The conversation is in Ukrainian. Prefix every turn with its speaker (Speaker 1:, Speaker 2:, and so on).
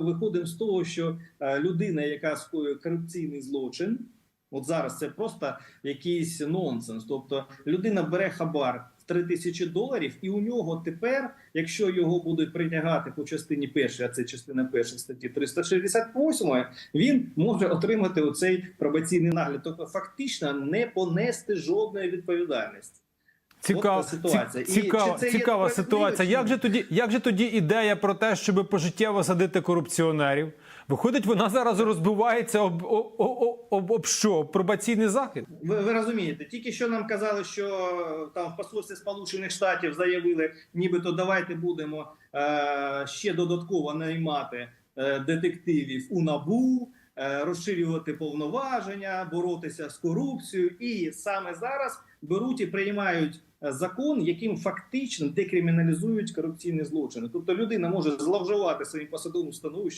Speaker 1: виходимо з того, що е, людина, яка скоює корупційний злочин, от зараз це просто якийсь нонсенс. Тобто людина бере хабар в 3 тисячі доларів, і у нього тепер, якщо його будуть притягати по частині першій, а це частина перша статті 368, він може отримати оцей пробаційний нагляд. Тобто, фактично не понести жодної відповідальності.
Speaker 2: Цікава,
Speaker 1: ситуація.
Speaker 2: ці-
Speaker 1: І
Speaker 2: цікава,
Speaker 1: це
Speaker 2: цікава ситуація. Як же тоді, як же тоді ідея про те, щоб пожиттєво садити корупціонерів? Виходить, вона зараз розбивається об, об, об, об, об що? Пробаційний захід?
Speaker 1: Ви, ви розумієте, тільки що нам казали, що там в посольстві Сполучених Штатів заявили, нібито давайте будемо е, ще додатково наймати е, детективів у набу, е, розширювати повноваження, боротися з корупцією. І саме зараз беруть і приймають закон, яким фактично декриміналізують корупційні злочини. Тобто людина може зловживати своїм посадовим становищем.